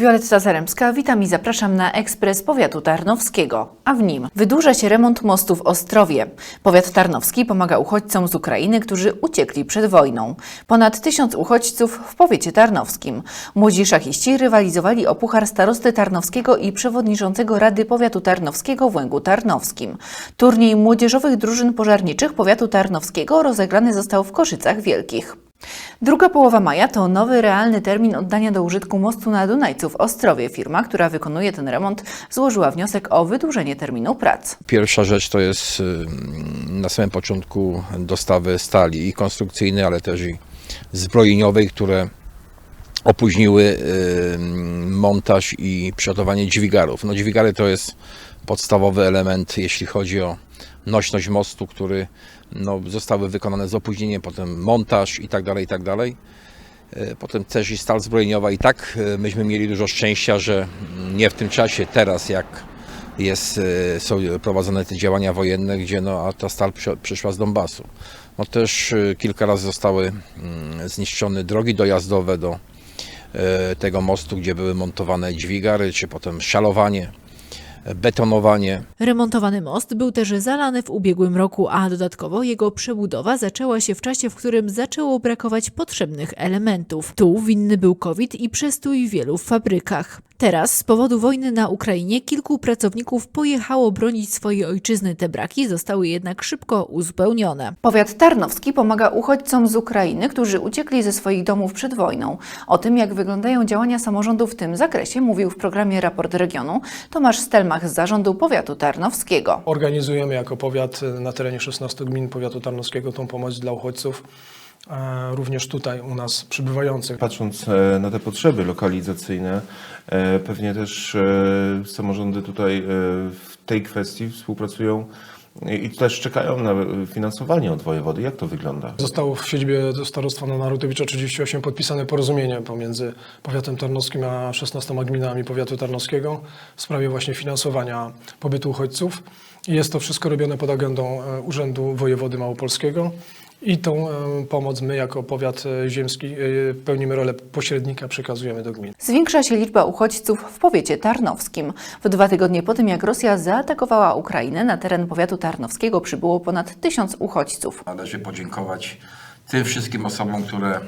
Wioletta Zaremska, witam i zapraszam na ekspres powiatu tarnowskiego, a w nim wydłuża się remont mostu w Ostrowie. Powiat tarnowski pomaga uchodźcom z Ukrainy, którzy uciekli przed wojną. Ponad tysiąc uchodźców w powiecie tarnowskim. Młodzi szachiści rywalizowali o puchar starosty tarnowskiego i przewodniczącego Rady Powiatu Tarnowskiego w Łęgu Tarnowskim. Turniej młodzieżowych drużyn pożarniczych powiatu tarnowskiego rozegrany został w Koszycach Wielkich. Druga połowa maja to nowy, realny termin oddania do użytku mostu na Dunajcu w Ostrowie. Firma, która wykonuje ten remont, złożyła wniosek o wydłużenie terminu prac. Pierwsza rzecz to jest na samym początku dostawy stali i konstrukcyjnej, ale też i zbrojeniowej, które opóźniły montaż i przygotowanie dźwigarów. No dźwigary to jest podstawowy element, jeśli chodzi o nośność mostu, który no, zostały wykonane z opóźnieniem, potem montaż i tak dalej, i tak dalej. Y, Potem też i stal zbrojeniowa i tak y, myśmy mieli dużo szczęścia, że nie w tym czasie, teraz jak jest, y, są prowadzone te działania wojenne, gdzie no, a ta stal przyszła z Donbasu. No też kilka razy zostały mm, zniszczone drogi dojazdowe do tego mostu, gdzie były montowane dźwigary, czy potem szalowanie, betonowanie. Remontowany most był też zalany w ubiegłym roku, a dodatkowo jego przebudowa zaczęła się w czasie, w którym zaczęło brakować potrzebnych elementów. Tu winny był COVID i przestój w wielu fabrykach. Teraz z powodu wojny na Ukrainie kilku pracowników pojechało bronić swojej ojczyzny. Te braki zostały jednak szybko uzupełnione. Powiat tarnowski pomaga uchodźcom z Ukrainy, którzy uciekli ze swoich domów przed wojną. O tym, jak wyglądają działania samorządu w tym zakresie, mówił w programie Raport Regionu Tomasz Stelmach z Zarządu Powiatu Tarnowskiego. Organizujemy jako powiat na terenie 16 gmin powiatu tarnowskiego tą pomoc dla uchodźców, również tutaj u nas przybywających. Patrząc e, na te potrzeby lokalizacyjne, e, pewnie też e, samorządy tutaj e, w tej kwestii współpracują i też czekają na e, finansowanie od wojewody. Jak to wygląda? Zostało w siedzibie starostwa na Narutowicza 38 podpisane porozumienie pomiędzy powiatem tarnowskim a 16 gminami powiatu tarnowskiego w sprawie właśnie finansowania pobytu uchodźców. I jest to wszystko robione pod agendą e, Urzędu Wojewody Małopolskiego. I tą pomoc my jako powiat e, ziemski e, pełnimy rolę pośrednika, przekazujemy do gmin. Zwiększa się liczba uchodźców w powiecie tarnowskim. W dwa tygodnie po tym, jak Rosja zaatakowała Ukrainę, na teren powiatu tarnowskiego przybyło ponad tysiąc uchodźców. Należy podziękować tym wszystkim osobom, które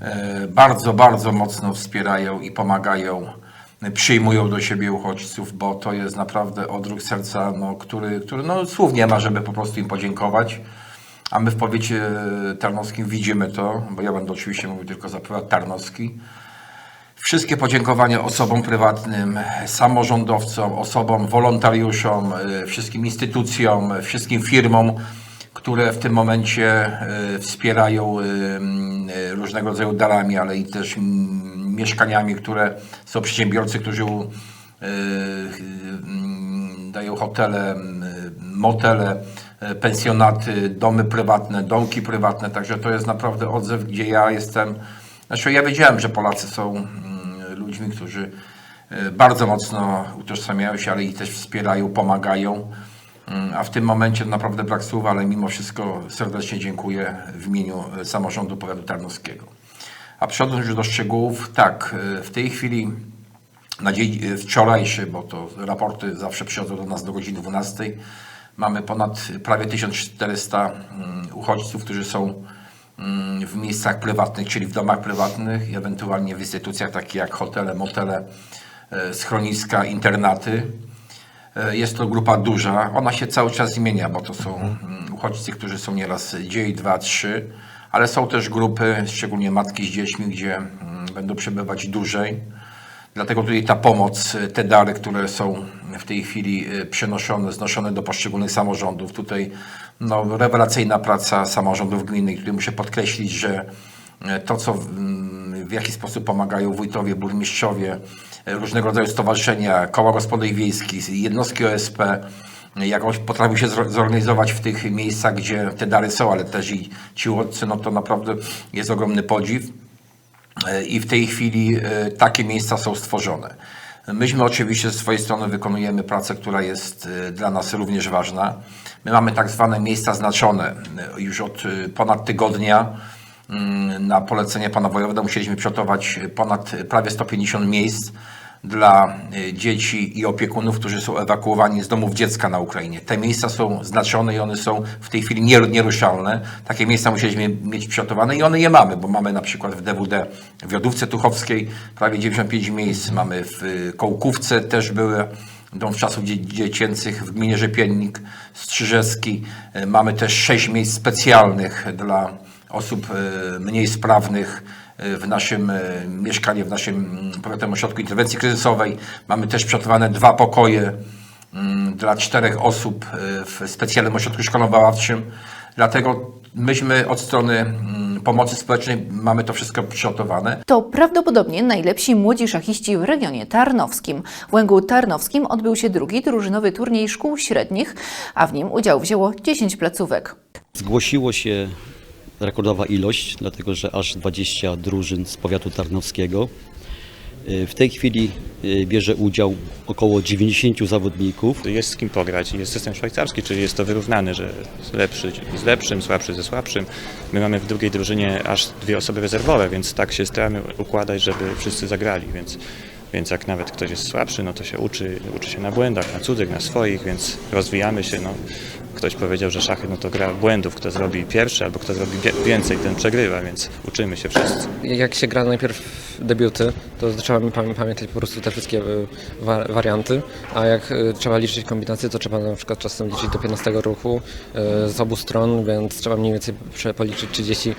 e, bardzo, bardzo mocno wspierają i pomagają, przyjmują do siebie uchodźców, bo to jest naprawdę odruch serca, no, który, który no, słów nie ma, żeby po prostu im podziękować. A my w powiecie tarnowskim widzimy to, bo ja będę oczywiście mówił tylko za powiat tarnowski. Wszystkie podziękowania osobom prywatnym, samorządowcom, osobom, wolontariuszom, y, wszystkim instytucjom, y, wszystkim firmom, które w tym momencie wspierają różnego rodzaju darami, ale i też mieszkaniami, które są przedsiębiorcy, którzy dają hotele, motele, pensjonaty, domy prywatne, domki prywatne, także to jest naprawdę odzew, gdzie ja jestem. Znaczy ja wiedziałem, że Polacy są mm, ludźmi, którzy y, bardzo mocno utożsamiają się, ale i też wspierają, pomagają. Mm, A w tym momencie naprawdę brak słów, ale mimo wszystko serdecznie dziękuję w imieniu y, samorządu powiatu tarnowskiego. A przechodząc już do szczegółów, tak, w tej chwili na dzień wczorajszy, bo to raporty zawsze przychodzą do nas do godziny 12, mamy ponad prawie 1400 mm, uchodźców, którzy są mm, w miejscach prywatnych, czyli w domach prywatnych i ewentualnie w instytucjach takich jak hotele, motele, e, schroniska, internaty. E, Jest to grupa duża. Ona się cały czas zmienia, bo to są mm, uchodźcy, którzy są nieraz dzień, dwa, trzy, ale są też grupy, szczególnie matki z dziećmi, gdzie będą przebywać dłużej. Dlatego tutaj ta pomoc, e, te dary, które są w tej chwili e, przenoszone, znoszone do poszczególnych samorządów. Tutaj no, rewelacyjna praca samorządów gminnych. Tutaj muszę podkreślić, że e, to, co, mm, w jaki sposób pomagają wójtowie, burmistrzowie, różnego rodzaju stowarzyszenia, koła gospodyń wiejskich, jednostki OSP, jakoś potrafią się zorganizować w tych miejscach, gdzie te dary są, ale też i ci uchodźcy, no to naprawdę jest ogromny podziw. I w tej chwili e, takie miejsca są stworzone. Myśmy oczywiście ze swojej strony wykonujemy pracę, która jest e, dla nas również ważna. My mamy tak zwane miejsca znaczone. Już od e, ponad tygodnia mm, na polecenie pana wojewody musieliśmy przygotować ponad prawie 150 miejsc dla y, dzieci i opiekunów, którzy są ewakuowani z domów dziecka na Ukrainie. Te miejsca są znaczone i one są w tej chwili nier- nieruszalne. Takie miejsca musieliśmy mieć przygotowane i one je mamy, bo mamy na przykład w DWD w Jodówce Tuchowskiej prawie 95 miejsc, mamy w y, Kołkówce też były dom czasów dzie- dziecięcych w gminie Rzepiennik, Strzyżewski. Y, Mamy też sześć miejsc specjalnych dla osób y, mniej sprawnych y, w naszym y, mieszkaniu, w naszym mm, powiatowym ośrodku interwencji kryzysowej. Mamy też przygotowane dwa pokoje mm, dla czterech osób w specjalnym ośrodku szkolno-bawawczym. Dlatego myśmy od strony mm, pomocy społecznej mamy to wszystko przygotowane. To prawdopodobnie najlepsi młodzi szachiści w regionie tarnowskim. W Łęgu Tarnowskim odbył się drugi drużynowy turniej szkół średnich, a w nim udział wzięło 10 placówek. Zgłosiło się rekordowa ilość, dlatego że aż 20 drużyn z powiatu tarnowskiego. Y, W tej chwili y, bierze udział około 90 zawodników. jest z kim pograć. Jest system szwajcarski, czyli jest to wyrównane, że lepszy z lepszym, słabszy ze słabszym. My mamy w drugiej drużynie aż dwie osoby rezerwowe, więc tak się staramy układać, żeby wszyscy zagrali, więc, więc jak nawet ktoś jest słabszy, no to się uczy, uczy się na błędach, na cudzych, na swoich, więc rozwijamy się. No. Ktoś powiedział, że szachy no to gra błędów, kto zrobi pierwszy albo kto zrobi więcej, ten przegrywa, więc uczymy się wszyscy. jak się gra najpierw debiuty, to trzeba pamię- pamiętać po prostu te wszystkie wa- warianty, a jak y, trzeba liczyć kombinacje, to trzeba na przykład czasem liczyć do 15 ruchu y, z obu stron, więc trzeba mniej więcej prze- policzyć 30 y,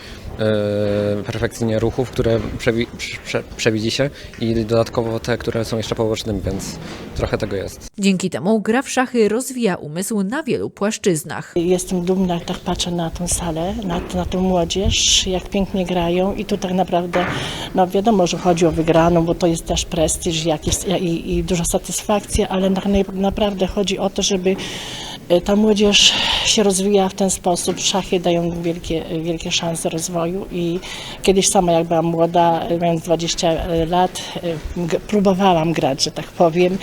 perfekcyjnie ruchów, które przewi- prze- przewidzi się i dodatkowo te, które są jeszcze pobocznymi, więc trochę tego jest. Dzięki temu gra w szachy rozwija umysł na wielu płaszczyznach. Jestem dumna, jak tak patrzę na tę salę, na, na tę młodzież, jak pięknie grają i tu tak naprawdę, no wiadomo, że chodzi o wygraną, bo to jest też prestiż jakiś, i, i duża satysfakcja, ale na, naprawdę chodzi o to, żeby e, ta młodzież się rozwijała w ten sposób. Szachy dają wielkie, wielkie szanse rozwoju i kiedyś sama jak byłam młoda, mając 20 lat, próbowałam grać, że tak powiem.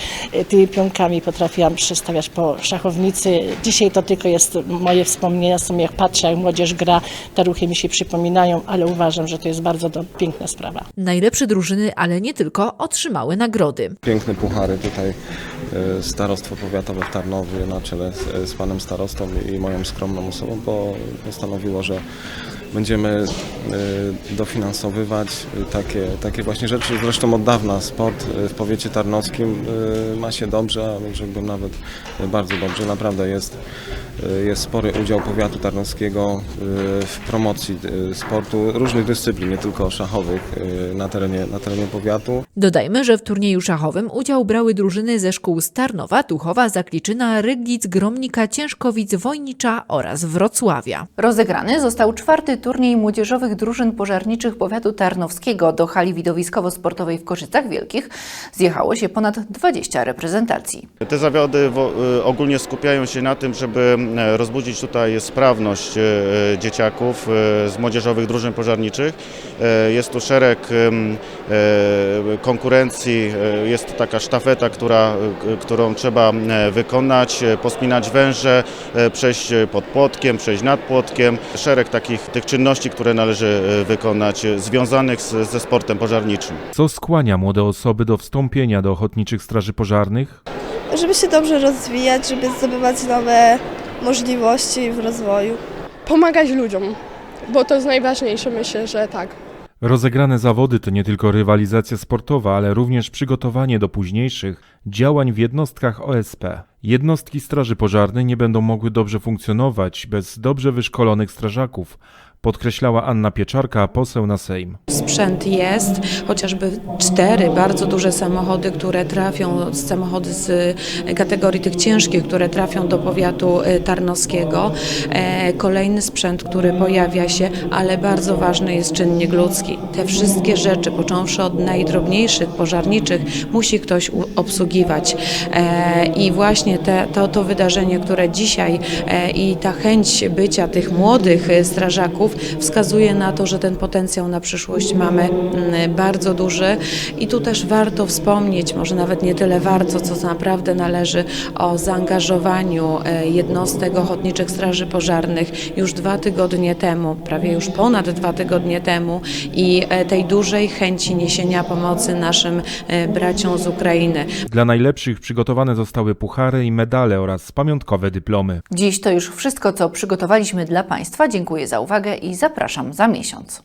Tymi pionkami potrafiłam przestawiać po szachownicy. Dzisiaj to tylko jest moje wspomnienia, są jak patrzę, jak młodzież gra, te ruchy mi się przypominają, ale uważam, że to jest bardzo do, piękna sprawa. Najlepsze drużyny, ale nie tylko, otrzymały nagrody. piękne puchary tutaj starostwo powiatowe w Tarnowie na czele z, z panem starostą i moją skromną osobą po, postanowiło, że będziemy e, dofinansowywać e, takie, takie właśnie rzeczy. Zresztą od dawna sport e, w powiecie tarnowskim ma się dobrze, a rzekłbym nawet bardzo dobrze. Naprawdę jest, jest spory udział powiatu tarnowskiego w promocji sportu różnych dyscyplin, nie tylko szachowych na terenie, na terenie powiatu. Dodajmy, że w turnieju szachowym udział brały drużyny ze szkół Starnowa, Tuchowa, Zakliczyna, Ryglic, Gromnika, Ciężkowic, Wojnicza oraz Wrocławia. Rozegrany został czwarty turniej młodzieżowych drużyn pożarniczych powiatu tarnowskiego. Do hali widowiskowo-sportowej w Koszycach Wielkich zjechało się ponad 20 reprezentacji. Te zawody wo- y, ogólnie skupiają się na tym, żeby rozbudzić tutaj sprawność e, e, dzieciaków z młodzieżowych drużyn pożarniczych. Jest tu szereg konkurencji, jest to taka sztafeta, która, którą trzeba wykonać, pospinać węże, przejść pod płotkiem, przejść nad płotkiem. Szereg takich tych czynności, które należy e, wykonać, e, związanych z, ze sportem pożarniczym. Co skłania młode osoby do wstąpienia do ochotniczych straży pożarnych? żeby się dobrze rozwijać, żeby zdobywać nowe możliwości w rozwoju. Pomagać ludziom, bo to jest najważniejsze, myślę, że tak. Rozegrane zawody to nie tylko rywalizacja sportowa, ale również przygotowanie do późniejszych działań w jednostkach OSP. Jednostki Straży Pożarnej nie będą mogły dobrze funkcjonować bez dobrze wyszkolonych strażaków, podkreślała Anna Pieczarka, poseł na Sejm. Sprzęt jest, chociażby cztery bardzo duże samochody, które trafią, samochody z kategorii tych ciężkich, które trafią do powiatu e, tarnowskiego. E, Kolejny sprzęt, który pojawia się, ale bardzo ważny jest czynnik ludzki. Te wszystkie rzeczy, począwszy od najdrobniejszych, pożarniczych, musi ktoś obsługiwać. Obsługiwać. E, I właśnie te, to, to wydarzenie, które dzisiaj e, i ta chęć bycia tych młodych e, strażaków wskazuje na to, że ten potencjał na przyszłość mamy mm, bardzo duży i tu też warto wspomnieć, może nawet nie tyle warto, co naprawdę należy o zaangażowaniu jednostek ochotniczych straży pożarnych już dwa tygodnie temu, prawie już ponad dwa tygodnie temu i tej dużej chęci niesienia pomocy naszym braciom z Ukrainy. Dla najlepszych przygotowane zostały puchary i medale oraz pamiątkowe dyplomy. Dziś to już wszystko, co przygotowaliśmy dla Państwa. Dziękuję za uwagę i zapraszam za miesiąc.